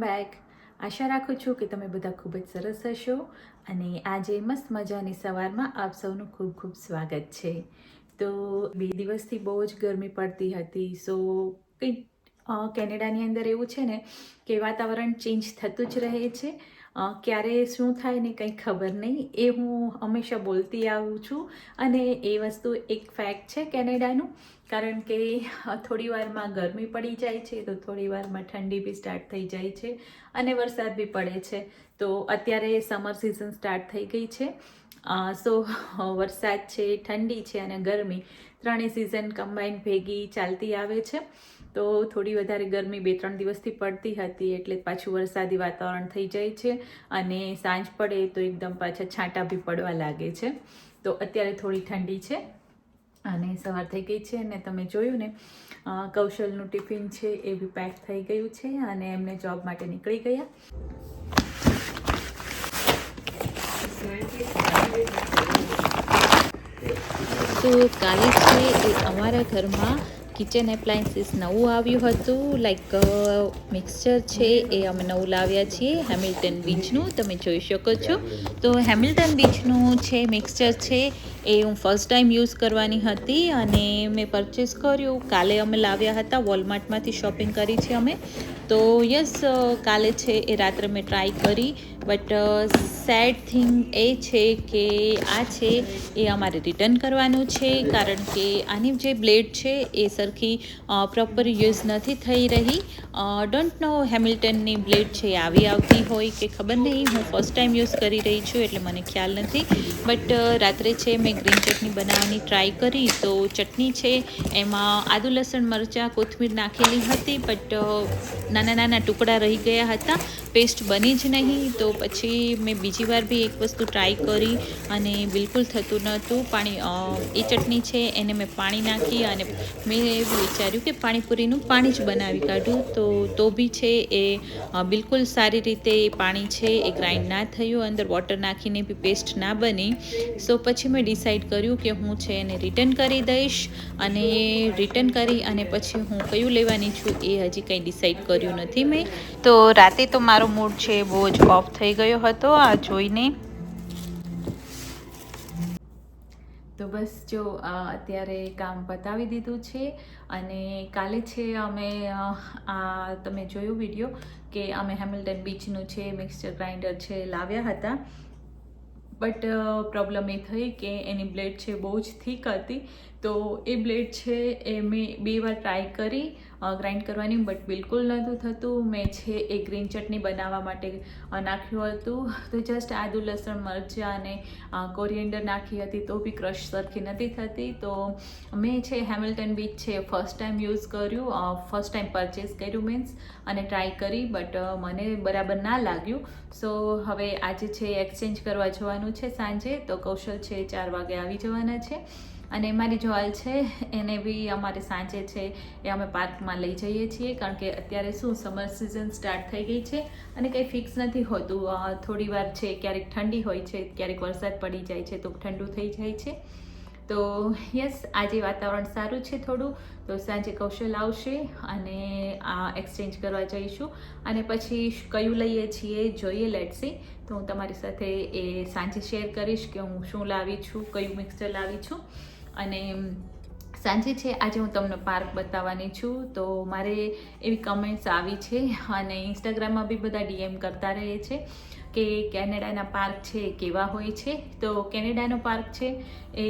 Back. આશા રાખું છું કે તમે બધા ખૂબ જ સરસ હશો અને આજે મસ્ત મજાની સવારમાં આપ સૌનું ખૂબ ખૂબ સ્વાગત છે. તો બે દિવસથી બહુ જ ગરમી પડતી હતી, સો કંઈક કેનેડાની અંદર એવું છે ને કે વાતાવરણ ચેન્જ થતું જ રહે છે. ક્યારે શું થાય ને કંઈ ખબર નહીં, એ હું હંમેશા બોલતી આવું છું. અને એ વસ્તુ એક ફેક્ટ છે કેનેડાનું, કારણ કે થોડી વારમાં ગરમી પડી જાય છે, તો થોડી વારમાં ઠંડી બી સ્ટાર્ટ થઈ જાય છે અને વરસાદ બી પડે છે. તો અત્યારે સમર સિઝન સ્ટાર્ટ થઈ ગઈ છે. સો વરસાદ છે, ઠંડી છે અને ગરમી, ત્રણેય સિઝન કમ્બાઈન ભેગી ચાલતી આવે છે. તો થોડી વધારે ગરમી બે ત્રણ દિવસથી પડતી હતી એટલે પાછું વરસાદી વાતાવરણ થઈ જાય છે અને સાંજ પડે તો એકદમ પાછા છાંટા બી પડવા લાગે છે. તો અત્યારે થોડી ઠંડી છે અને સવાર થઈ ગઈ છે અને તમે જોયું ને કૌશલનું ટિફિન છે એ બી પેક થઈ ગયું છે અને એમને જોબ માટે નીકળી ગયા. તો કાલે છે એ અમારા ઘરમાં કિચન એપ્લાયન્સીસ નવું આવ્યું હતું. લાઈક મિક્સચર છે એ અમે નવું લાવ્યા છીએ. હેમિલ્ટન બીચનું તમે જોઈ શકો છો. તો હેમિલ્ટન બીચનું છે મિક્સચર છે, એ હું ફર્સ્ટ ટાઈમ યુઝ કરવાની હતી અને મેં પરચેસ કર્યું. કાલે અમે લાવ્યા હતા વોલમાર્ટમાંથી શોપિંગ કરી છે અમે. તો યસ કાલે છે એ રાત્રે મેં ટ્રાય કરી. બટ સેડ થિંગ એ છે કે આ છે એ અમારે રિટર્ન કરવાનું છે, કારણ કે આની જે બ્લેડ છે એ સરખી પ્રોપર યુઝ નથી થઈ રહી. ડોન્ટ નો હેમિલ્ટનની બ્લેડ છે આવી આવતી હોય કે ખબર નહીં. હું ફર્સ્ટ ટાઈમ યુઝ કરી રહી છું એટલે મને ખ્યાલ નથી. બટ રાત્રે છે મેં ગ્રીન ચટણી બનાવવાની ટ્રાય કરી તો ચટણી છે, એમાં આદુ, લસણ, મરચાં, કોથમીર નાખેલી હતી. બટ નાના નાના ટુકડા રહી ગયા હતા. પેસ્ટ બની જ નહીં. તો પછી મેં બીજી વાર બી એક વસ્તુ ટ્રાય કરી અને બિલકુલ થતું નહોતું. પાણી એ ચટણી છે એને મેં પાણી નાખી અને મેં એવું વિચાર્યું કે પાણીપુરીનું પાણી જ બનાવી કાઢું. તો તો બી છે એ બિલકુલ સારી રીતે પાણી છે એ ગ્રાઇન્ડ ના થયું, અંદર વોટર નાખીને બી પેસ્ટ ના બની. સો પછી મેં ડિસાઈડ કર્યું કે હું છે એને રિટર્ન કરી દઈશ અને રિટર્ન કરી અને પછી હું કયું લેવાની છું એ હજી કંઈ ડિસાઈડ કર્યું નથી મેં. તો રાતે તો મારો મૂડ છે બહુ જ ઓફ થઈ ગયો હતો, આ જોઈને. તો બસ જો અત્યારે કામ પતાવી દીધું છે અને કાલે છે અમે આ તમે જોયું વીડિયો કે અમે હેમિલ્ટન બીચનું છે મિક્સચર ગ્રાઇન્ડર છે, લાવ્યા હતા. બટ પ્રોબ્લેમ એ થઈ કે એની બ્લેડ છે બહુ જ થીક હતી. તો એ બ્લેડ છે એ મેં બે વાર ટ્રાય કરી ગ્રાઇન્ડ કરવાની બટ બિલકુલ નહોતું થતું. મેં છે એ ગ્રીન ચટણી બનાવવા માટે નાખ્યું હતું. તો જસ્ટ આદુ, લસણ, મરચાં અને કોરિએન્ડર નાખી હતી, તો બી ક્રશ સરખી નથી થતી. તો મેં છે હેમિલ્ટન બીચ છે ફર્સ્ટ ટાઈમ યુઝ કર્યું. ફર્સ્ટ ટાઈમ પરચેસ કર્યું મીન્સ અને ટ્રાય કરી બટ મને બરાબર ના લાગ્યું. સો હવે આજે છે એક્સચેન્જ કરવા જવાનું છે સાંજે. તો કૌશલ છે ચાર વાગે આવી જવાના છે. અને મારી જો હાલ છે, એને બી અમારે સાંજે છે એ અમે પાર્કમાં લઈ જઈએ છીએ, કારણ કે અત્યારે શું સમર સિઝન સ્ટાર્ટ થઈ ગઈ છે અને કંઈ ફિક્સ નથી હોતું. થોડી વાર છે, ક્યારેક ઠંડી હોય છે, ક્યારેક વરસાદ પડી જાય છે, તો ઠંડુ થઈ જાય છે. તો યસ આજે વાતાવરણ સારું છે થોડું, તો સાંજે કૌશલ આવશે અને આ એક્સચેન્જ કરવા જઈશું. અને પછી કયું લઈએ છીએ, જોઈએ લેટસી તો હું તમારી સાથે એ સાંજે શેર કરીશ કે હું શું લાવી છું, કયું મિક્સર લાવી છું. અને સાંજે છે, આજે હું તમને પાર્ક બતાવવાની છું, તો મારે એવી કમેન્ટ્સ આવી છે અને ઇન્સ્ટાગ્રામમાં બી બધા ડીએમ કરતા રહે છે. કે કેનેડાના પાર્ક છે, કેવા હોય છે? તો કેનેડાનો પાર્ક છે એ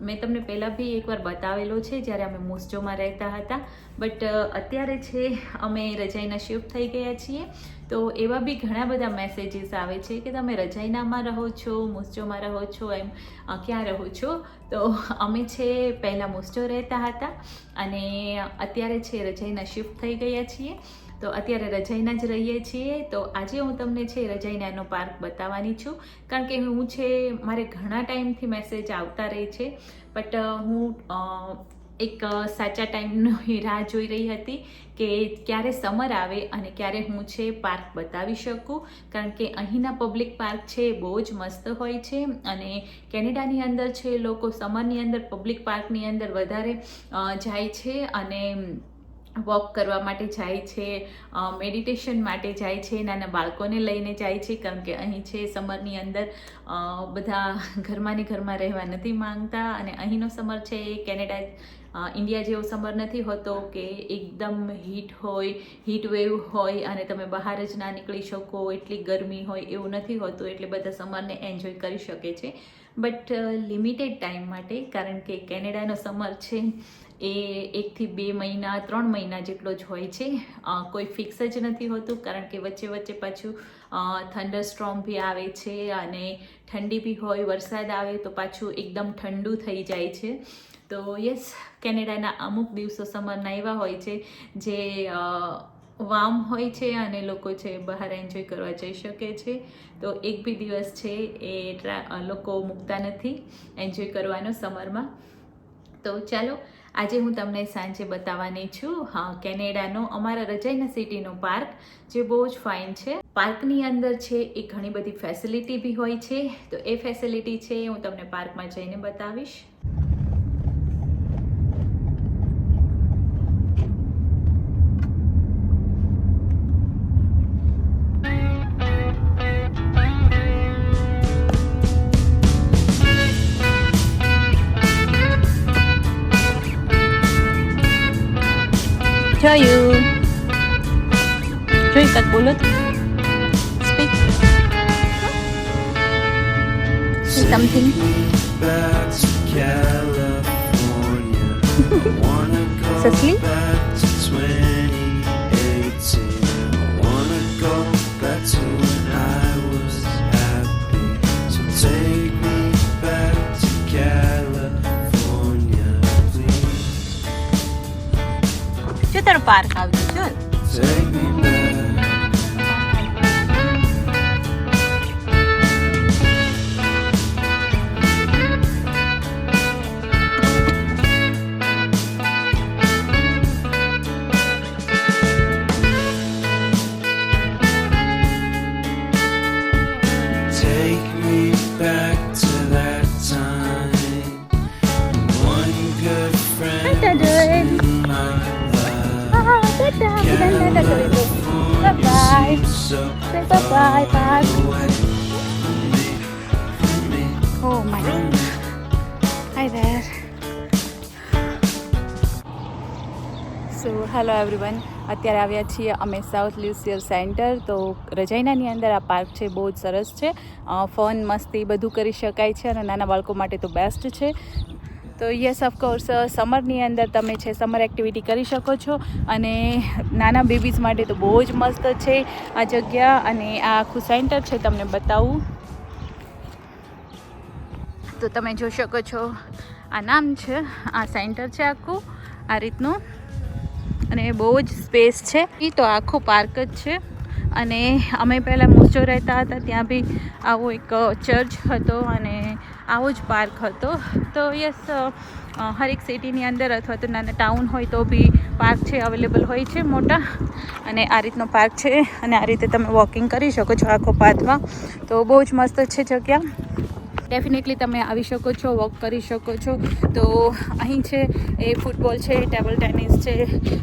મેં તમને પહેલાં બી એકવાર બતાવેલો છે જ્યારે અમે મોસ્ટોમાં રહેતા હતા. બટ અત્યારે છે, અમે રજાઈના શિફ્ટ થઈ ગયા છીએ. તો એવા બી ઘણા બધા મેસેજીસ આવે છે કે તમે રજાઈનામાં રહો છો મોસ્ટોમાં રહો છો, એમ ક્યાં રહો છો? તો અમે છે, પહેલાં મોસ્ટો રહેતા હતા અને અત્યારે છે, રજાઈના શિફ્ટ થઈ ગયા છીએ. તો અત્યારે રજાઈના જ રહીએ છીએ. તો આજે હું તમને છે રજાઈનાનો પાર્ક બતાવવાની છું. કારણ કે હું છે, મારે ઘણા ટાઈમથી મેસેજ આવતા રહે છે. બટ હું એક સાચા ટાઈમની રાહ જોઈ રહી હતી કે ક્યારે સમર આવે અને ક્યારે હું છે પાર્ક બતાવી શકું. કારણ કે અહીંના પબ્લિક પાર્ક છે બહુ જ મસ્ત હોય છે અને કેનેડાની અંદર છે લોકો સમરની અંદર, પબ્લિક પાર્કની અંદર વધારે જાય છે અને વોક કરવા માટે જાય છે મેડિટેશન માટે જાય છે, નાના બાળકોને લઈને જાય છે કારણ કે અહીં છે સમરની અંદર બધા ઘરમાં ને ઘરમાં રહેવા નથી માંગતા અને અહીંનો સમર છે એ કેનેડા ઇન્ડિયા જેવો સમર નથી હોતો કે એકદમ હીટ હોય, હીટ વેવ હોય અને તમે બહાર જ ના નીકળી શકો, એટલી ગરમી હોય એવું નથી હોતું, એટલે બધા સમરને એન્જોય કરી શકે છે. બટ લિમિટેડ ટાઈમ માટે, કારણ કે કેનેડાનો સમર છે એ એકથી બે મહિના, ત્રણ મહિના જેટલો જ હોય છે. કોઈ ફિક્સ જ નથી હોતું, કારણ કે વચ્ચે વચ્ચે પાછું થંડર સ્ટ્રોમ બી આવે છે અને ઠંડી બી હોય, વરસાદ આવે તો પાછું એકદમ ઠંડુ થઈ જાય છે. તો યસ, કેનેડાના અમુક દિવસો સમરના એવા હોય છે જે વામ હોય છે અને લોકો છે બહાર એન્જોય કરવા જઈ શકે છે. તો એક બી દિવસ છે એ લોકો મૂકતા નથી એન્જોય કરવાનો સમરમાં તો ચાલો આજે હું તમને સાંજે બતાવવાની છું. હા, કેનેડાનો, અમારા રજાઈના સિટીનો પાર્ક, જે બહુ જ ફાઇન છે. પાર્કની અંદર છે એ ઘણી બધી ફેસિલિટી બી હોય છે. તો એ ફેસિલિટી છે હું તમને પાર્કમાં જઈને બતાવીશ. tell you. Joy, bullet. Speak. Say something. Sa? જો તારો હેલો એવરીવન અત્યારે આવ્યા છીએ અમે સાઉથ લ્યુસિયર સેન્ટર તો રજાઈનાની અંદર આ પાર્ક છે, બહુ જ સરસ છે. ફન મસ્તી બધું કરી શકાય છે અને નાના બાળકો માટે તો બેસ્ટ છે. તો યસ ઓફકોર્સ સમરની અંદર તમે છે સમર એક્ટિવિટી કરી શકો છો. અને નાના બેબીઝ માટે તો બહુ જ મસ્ત છે આ જગ્યા. અને આ આખું સેન્ટર છે, તમને બતાવું. તો તમે જોઈ શકો છો આ નામ છે, આ સેન્ટર છે આખું, આ રીતનું. અને બહુ જ સ્પેસ છે. એ તો આખો પાર્ક જ છે. અને અમે પહેલાં મોચો રહેતા હતા, ત્યાં બી આવો એક ચર્ચ હતો અને આવો જ પાર્ક હતો. તો યસ હરેક સિટીની અંદર અથવા તો નાના ટાઉન હોય તો બી પાર્ક છે, અવેલેબલ હોય છે મોટા. અને આ રીતનો પાર્ક છે અને આ રીતે તમે વોકિંગ કરી શકો છો આખો પાથમાં. તો બહુ જ મસ્ત છે જગ્યા. ડેફિનેટલી તમે આવી શકો છો વોક કરી શકો છો. તો અહીં છે, એ ફૂટબોલ છે ટેબલ ટેનિસ છે,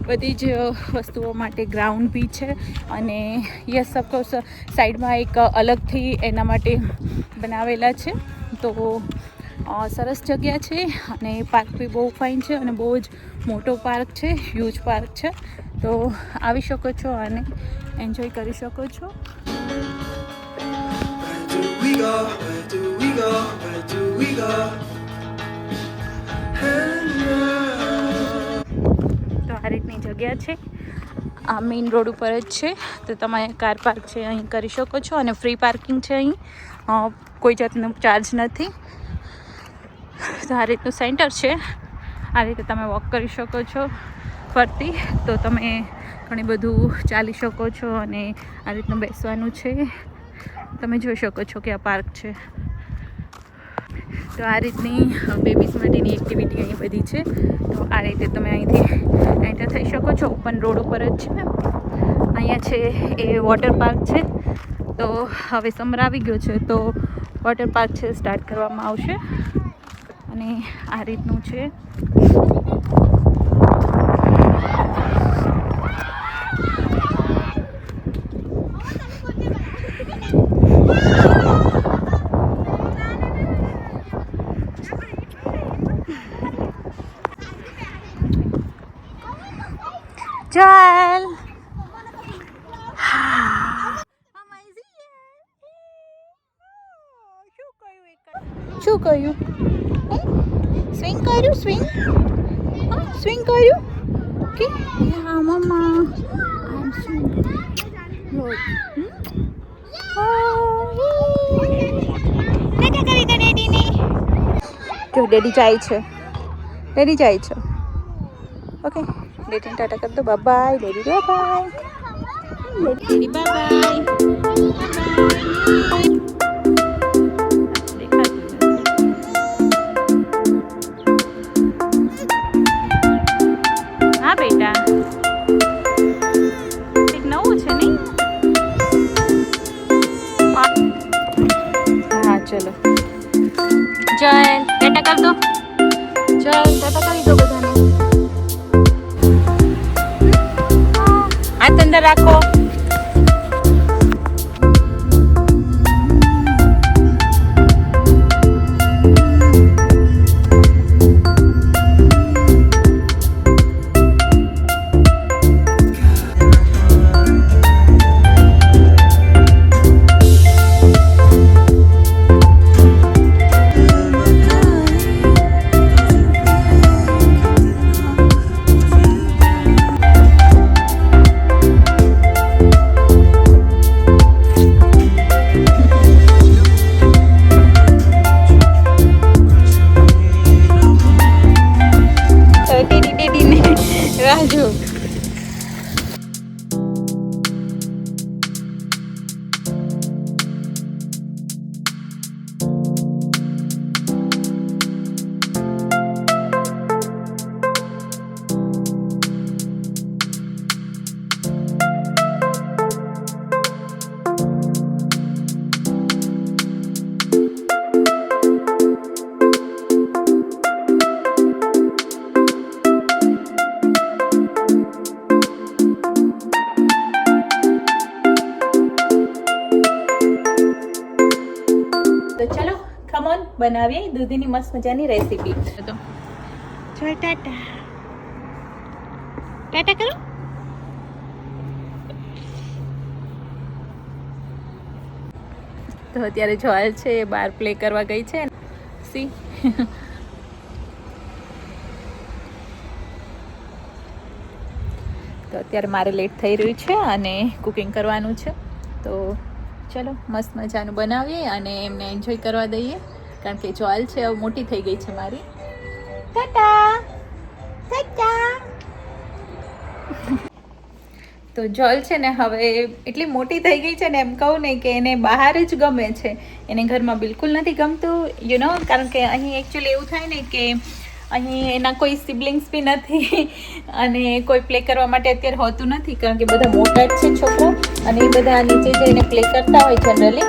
બધી જ વસ્તુઓ માટે ગ્રાઉન્ડ બી છે. અને યસ ઓફકોર્સ સાઈડમાં એક અલગથી એના માટે બનાવેલા છે. તો સરસ જગ્યા છે અને પાર્ક બી બહુ ફાઇન છે અને બહુ જ મોટો પાર્ક છે હ્યુજ પાર્ક છે. તો આવી શકો છો અને એન્જોય કરી શકો છો. આ રીતની જગ્યા છે. આ મેઇન રોડ ઉપર જ છે. તો તમે કાર પાર્ક છે અહીં કરી શકો છો અને ફ્રી પાર્કિંગ છે અહીં. કોઈ જાતનો ચાર્જ નથી. તો આ રીતનું સેન્ટર છે. આ રીતે તમે વોક કરી શકો છો ફરતી. તો તમે ઘણી બધું ચાલી શકો છો અને આ રીતનું બેસવાનું છે. તમે જોઈ શકો છો કે આ પાર્ક છે. તો આ રીતની બેબીઝ માટેની એક્ટિવિટી અહીં બધી છે. તો આ રીતે તમે અહીંથી એન્ટર થઈ શકો છો. ઓપન રોડ ઉપર જ છે અહીંયા છે એ વોટર પાર્ક છે. તો હવે સમર આવી ગયો છે. તો વોટર પાર્ક છે સ્ટાર્ટ કરવામાં આવશે. અને આ રીતનું છે શું કર્યું સ્વિંગ કર્યું સ્વિંગ હા સ્વિંગ કર્યું કે હા mamma I am swing tata કરી દો ડેડીને જો ડેડી જાય છે ડેડી જાય છે ઓકે ડેડીને ટાટા કરી દો bye bye daddy bye bye daddy bye હા রাখো। બનાવીએ દૂધીની મસ્ત મજાની રેસીપી તો ચલ ટાટા. ટાટા કરો. તો અત્યારે જોયલ છે એ બહાર પ્લે કરવા ગઈ છે. સી. તો અત્યારે મારે લેટ થઈ રહ્યું છે અને કુકિંગ કરવાનું છે. તો ચલો મસ્ત મજાનું બનાવીએ અને એમને એન્જોય કરવા દઈએ. કારણ કે જોયલ છે મોટી થઈ ગઈ છે મારી. તો જોલ છે ને હવે એટલી મોટી થઈ ગઈ છે ને એમ કહું ને કે એને બહાર જ ગમે છે. એને ઘરમાં બિલકુલ નથી ગમતું યુ નો કારણ કે અહીં એકચ્યુઅલી એવું થાય ને કે અહીં એના કોઈ સિબ્લિંગ્સ બી નથી અને કોઈ પ્લે કરવા માટે અત્યારે હોતું નથી, કારણ કે બધા મોટા જ છે છોકરા અને એ બધા નીચે જઈને પ્લે કરતા હોય જનરલી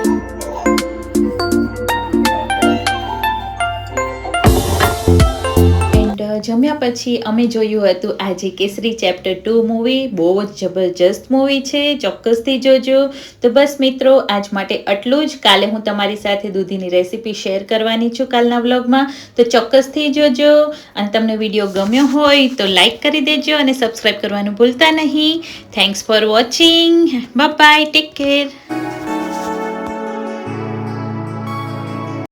જમ્યા પછી અમે જોયું હતું આજે કેસરી ચેપ્ટર ટુ મૂવી. બહુ જ જબરજસ્ત મૂવી છે, ચોક્કસથી જોજો. તો બસ મિત્રો, આજ માટે આટલું જ. કાલે હું તમારી સાથે દૂધીની રેસીપી શેર કરવાની છું કાલના વ્લોગમાં. તો ચોક્કસથી જોજો. અને તમને વીડિયો ગમ્યો હોય તો લાઈક કરી દેજો અને સબસ્ક્રાઈબ કરવાનું ભૂલતા નહીં. Thanks for watching bye take care